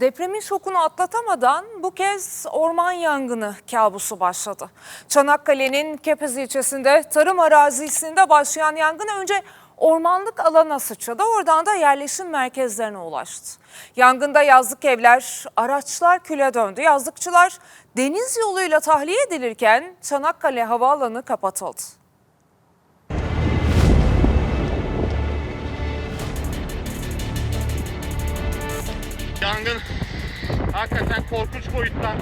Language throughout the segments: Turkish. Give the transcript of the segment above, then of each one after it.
Depremin şokunu atlatamadan bu kez orman yangını kabusu başladı. Çanakkale'nin Kepez ilçesinde tarım arazisinde başlayan yangın önce ormanlık alana sıçradı. Oradan da yerleşim merkezlerine ulaştı. Yangında yazlık evler, araçlar küle döndü. Yazlıkçılar deniz yoluyla tahliye edilirken Çanakkale Havaalanı kapatıldı. Yangın hakikaten korkunç boyutta.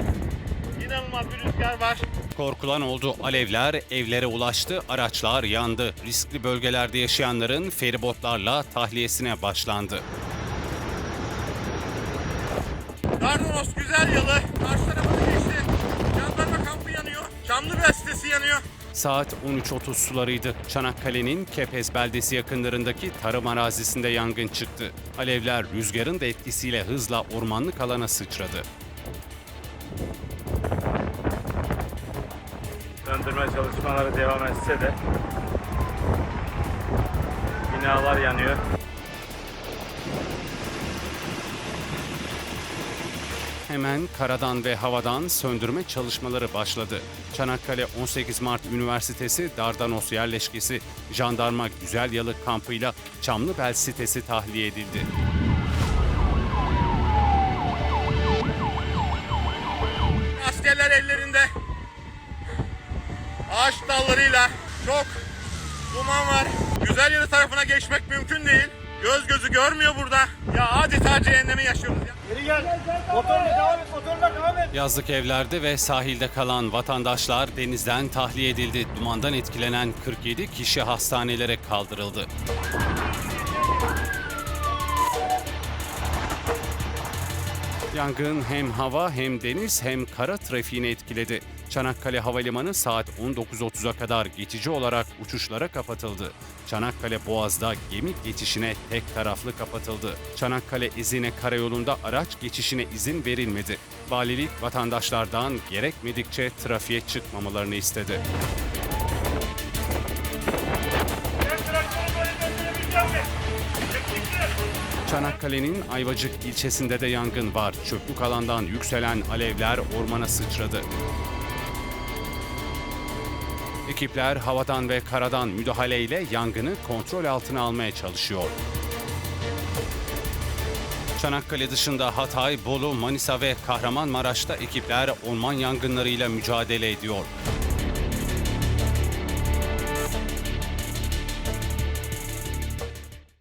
İnanılmaz bir rüzgar var. Korkulan oldu. Alevler evlere ulaştı, araçlar yandı. Riskli bölgelerde yaşayanların feribotlarla tahliyesine başlandı. Dardanos güzel yalı. Karşı tarafa Saat 13.30 sularıydı. Çanakkale'nin Kepez beldesi yakınlarındaki tarım arazisinde yangın çıktı. Alevler rüzgarın da etkisiyle hızla ormanlık alana sıçradı. Söndürme çalışmaları devam etse de binalar yanıyor. Hemen karadan ve havadan söndürme çalışmaları başladı. Çanakkale 18 Mart Üniversitesi Dardanos yerleşkesi jandarma Güzel Yalı kampıyla Çamlıbel sitesi tahliye edildi. Askerler ellerinde. Ağaç dallarıyla çok duman var. Güzel yalı tarafına geçmek mümkün değil. Göz gözü görmüyor burada. Ya adeta cehennemi yaşıyoruz ya. Yazlık evlerde ve sahilde kalan vatandaşlar denizden tahliye edildi. Dumandan etkilenen 47 kişi hastanelere kaldırıldı. Yangın hem hava hem deniz hem kara trafiğini etkiledi. Çanakkale Havalimanı saat 19.30'a kadar geçici olarak uçuşlara kapatıldı. Çanakkale Boğaz'da gemi geçişine tek taraflı kapatıldı. Çanakkale Ezine Karayolu'nda araç geçişine izin verilmedi. Valilik vatandaşlardan gerekmedikçe trafiğe çıkmamalarını istedi. Çanakkale'nin Ayvacık ilçesinde de yangın var. Çöplük alandan yükselen alevler ormana sıçradı. Ekipler havadan ve karadan müdahaleyle yangını kontrol altına almaya çalışıyor. Çanakkale dışında Hatay, Bolu, Manisa ve Kahramanmaraş'ta ekipler orman yangınlarıyla mücadele ediyor.